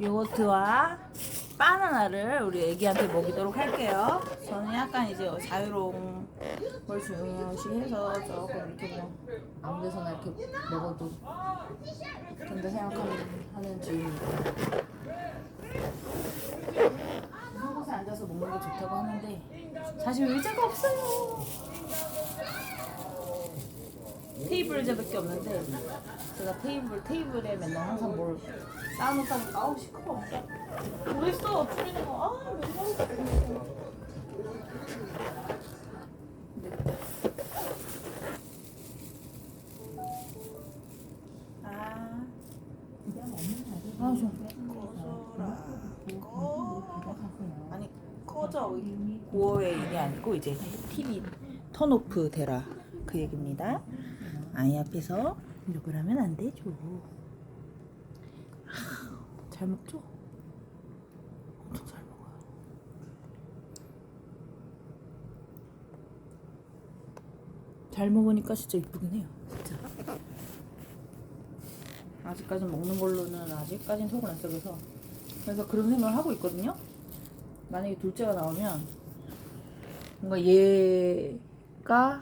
요거트와 바나나를 우리 애기한테 먹이도록 할게요. 저는 약간 이제 자유로운 걸 중요시해서 조금 이렇게 뭐 아무 데서나 이렇게 먹어도 된다 생각하는 하는 주의입니다. 한 곳에 앉아서 먹는 게 좋다고 하는데 사실 의자가 없어요. 테이블 의자밖에 없는데 제가 테이블 테이블에 맨날 항상 뭘 거. 아 맨날. 아. 아, 좀. 아니 꺼져 고어의 일이 아니고 이제 TV 턴오프 되라 그 얘기입니다. 아이 앞에서 욕을 하면 안 되죠. 하, 잘 먹죠? 엄청 잘 먹어요. 잘 먹으니까 진짜 이쁘긴 해요. 진짜. 아직까진 먹는 걸로는 아직까진 속을 안 썩여서 그래서 그런 생각을 하고 있거든요. 만약에 둘째가 나오면 뭔가 얘가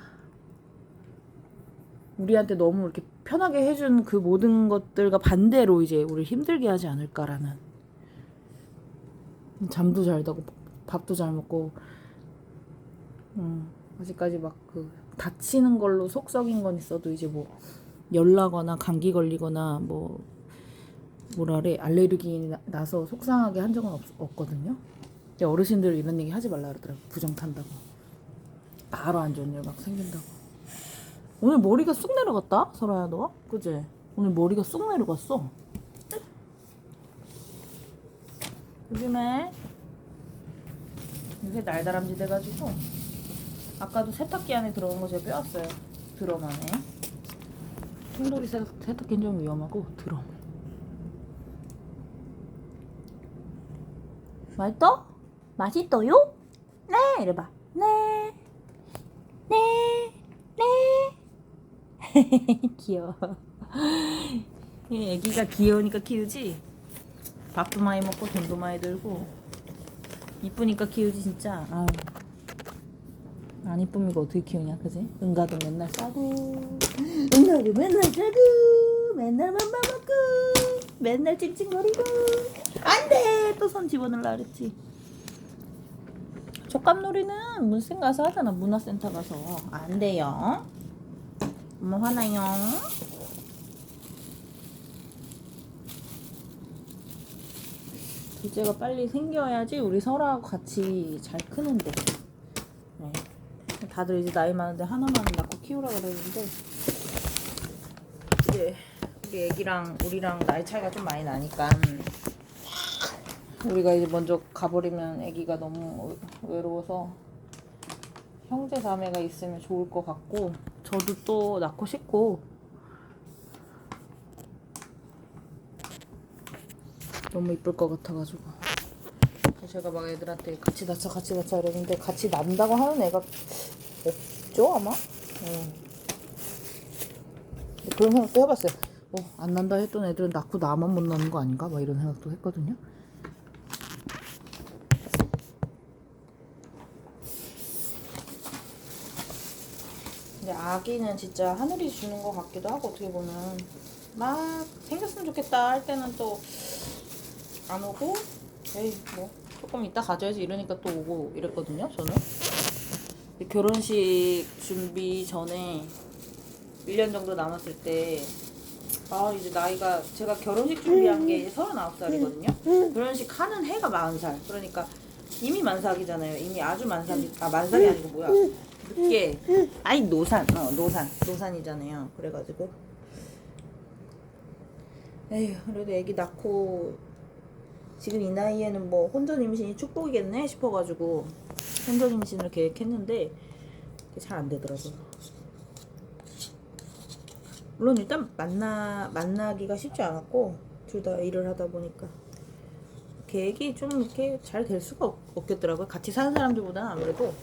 우리한테 너무 이렇게 편하게 해준 그 모든 것들과 반대로 이제 우리를 힘들게 하지 않을까라는 잠도 잘 자고 밥도 잘 먹고 음, 아직까지 막 그 다치는 걸로 속 썩인 건 있어도 이제 뭐 열나거나 감기 걸리거나 뭐 뭐라래 알레르기 나- 나서 속상하게 한 적은 없, 없거든요. 근데 어르신들 이런 얘기 하지 말라 그러더라고 부정 탄다고 바로 안 좋은 일 막 생긴다고. 오늘 머리가 쑥 내려갔다 설아야 너 그지? 오늘 머리가 쑥 내려갔어. 요즘에 요새 날다람쥐 돼가지고 아까도 세탁기 안에 들어간 거 제가 빼왔어요 드럼 안에. 통돌이 세- 세탁기는 좀 위험하고 드럼. 맛있어? 맛있어요? 네 이래봐 네 네, 네. 귀여워. 이 애기가 귀여우니까 키우지. 밥도 많이 먹고 돈도 많이 들고 이쁘니까 키우지 진짜. 아유. 안 이쁨 이거 어떻게 키우냐, 그지? 응가도 맨날 싸고, 응가도 맨날 싸고, 맨날 맘마 먹고, 맨날 찡찡거리고. 안 돼! 또 손 집어넣으려 그랬지. 촉감놀이는 문센 가서 하잖아 문화센터 가서 안 돼요 엄마 화나요. 둘째가 빨리 생겨야지 우리 설아하고 같이 잘 크는데. 네. 다들 이제 나이 많은데 하나만 낳고 키우라 그러는데. 이제 우리 애기랑 우리랑 나이 차이가 좀 많이 나니까. 우리가 이제 먼저 가버리면 아기가 너무 외로워서 형제 자매가 있으면 좋을 것 같고 저도 또 낳고 싶고 너무 이쁠 것 같아가지고 제가 막 애들한테 같이 낳자 같이 낳자 이러는데 같이 낳는다고 하는 애가 없죠 아마? 응. 그런 생각도 해봤어요 어, 안 난다 했던 애들은 낳고 나만 못 낳는 거 아닌가? 막 이런 생각도 했거든요 근데 아기는 진짜 하늘이 주는 것 같기도 하고 어떻게 보면 막 생겼으면 좋겠다 할 때는 또 안 오고 에이 뭐 조금 이따 가져야지 이러니까 또 오고 이랬거든요 저는. 결혼식 준비 전에 1년 정도 남았을 때 아 이제 나이가 제가 결혼식 준비한 게 이제 39살이거든요. 결혼식 하는 해가 40살. 그러니까 이미 만삭이잖아요. 이미 아주 만삭이 아 만삭이 아니고 뭐야 늦게 아이 노산. 어 노산. 노산이잖아요. 그래가지고. 에휴 그래도 애기 낳고 지금 이 나이에는 뭐 혼전 임신이 축복이겠네 싶어가지고 혼전 임신을 계획했는데 잘 안 되더라고요. 물론 일단 만나 만나기가 쉽지 않았고 둘 다 일을 하다 보니까 계획이 좀 이렇게 잘 될 수가 없, 없겠더라고요. 같이 사는 사람들보다는 아무래도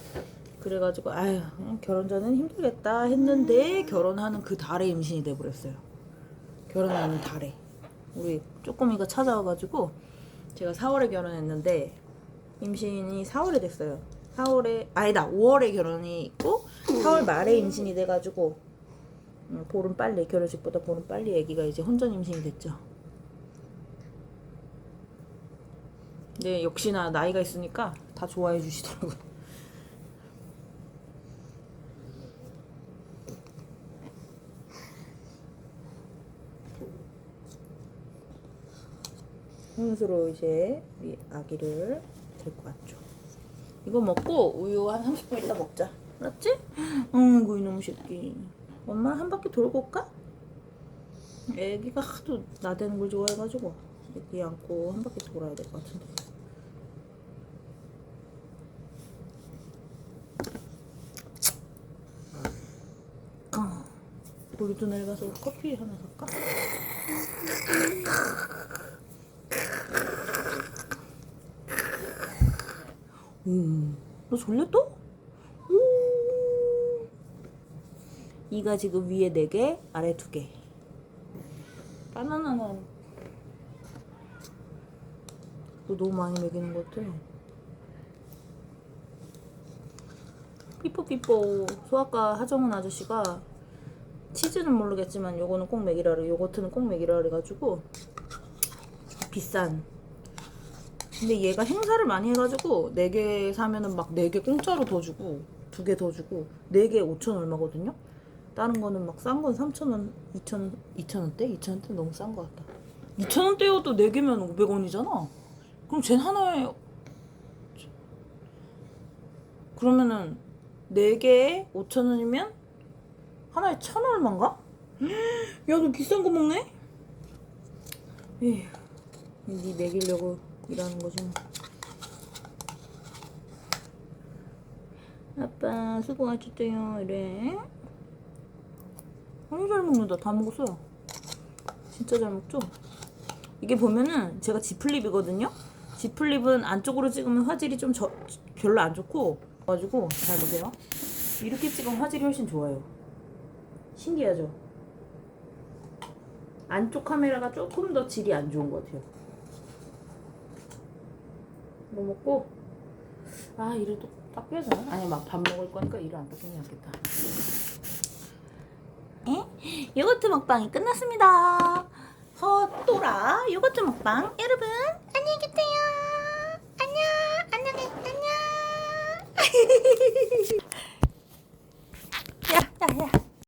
그래가지고 아유 그냥 결혼 전엔 힘들겠다 했는데 결혼하는 그 달에 임신이 돼버렸어요. 결혼하는 달에 우리 쪼꼬미가 찾아와가지고 제가 4월에 결혼했는데 임신이 4월에 됐어요. 4월에 아니다 5월에 결혼이 있고 4월 말에 임신이 돼가지고 음, 보름 빨리 결혼식보다 보름 빨리 아기가 이제 혼전 임신이 됐죠. 근데 역시나 나이가 있으니까 다 좋아해 주시더라고요. 혼수로 이제 우리 아기를 데리고 왔죠. 이거 먹고 우유 한 30분 있다 먹자. 알았지? 어이구 이놈 새끼. 엄마 한 바퀴 돌고 올까? 애기가 하도 나대는 걸 좋아해가지고 애기 안고 한 바퀴 돌아야 될 것 같은데. 어. 우리도 내일 가서 커피 하나 살까? 음, 너 또? 음. 이가 지금 위에 4개, 아래 2개. 바나나는 너 너무 많이 먹이는 것 같아. 삐뽀삐뽀 소아과 하정은 아저씨가 치즈는 모르겠지만 요거는 꼭 먹이라 그래 요거트는 꼭 먹이라 그래가지고 비싼. 근데 얘가 행사를 많이 해가지고 4개 사면은 막 4개 공짜로 더 주고 2개 더 주고 4개 5천 얼마거든요? 다른 거는 막 싼 건 3,000원 2,000원 2,000원대? 2,000원대? 너무 싼 거 같다. 2,000원대여도 4개면 500원이잖아. 그럼 쟨 하나에 그러면은 4개에 5,000원이면 하나에 1,000원 얼마인가? 야 너 비싼 거 먹네? 에휴 니 먹이려고 일하는 거지. 뭐. 아빠 수고하셨대요. 이래. 너무 잘 먹는다. 다 먹었어요 진짜 잘 먹죠? 이게 보면은 제가 지플립이거든요? 지플립은 안쪽으로 찍으면 화질이 좀 저, 별로 안 좋고. 가지고 잘 보세요. 이렇게 찍으면 화질이 훨씬 좋아요 신기하죠? 안쪽 카메라가 조금 더 질이 안 좋은 것 같아요. 이거 먹고? 아 이를 또 닦여야? 아니 막 밥 먹을 거니까 이를 안 닦는 게 낫겠다. 에? 요거트 먹방이 끝났습니다. 헛도라 요거트 먹방. 여러분 안녕히 계세요. 안녕. 안녕히 안녕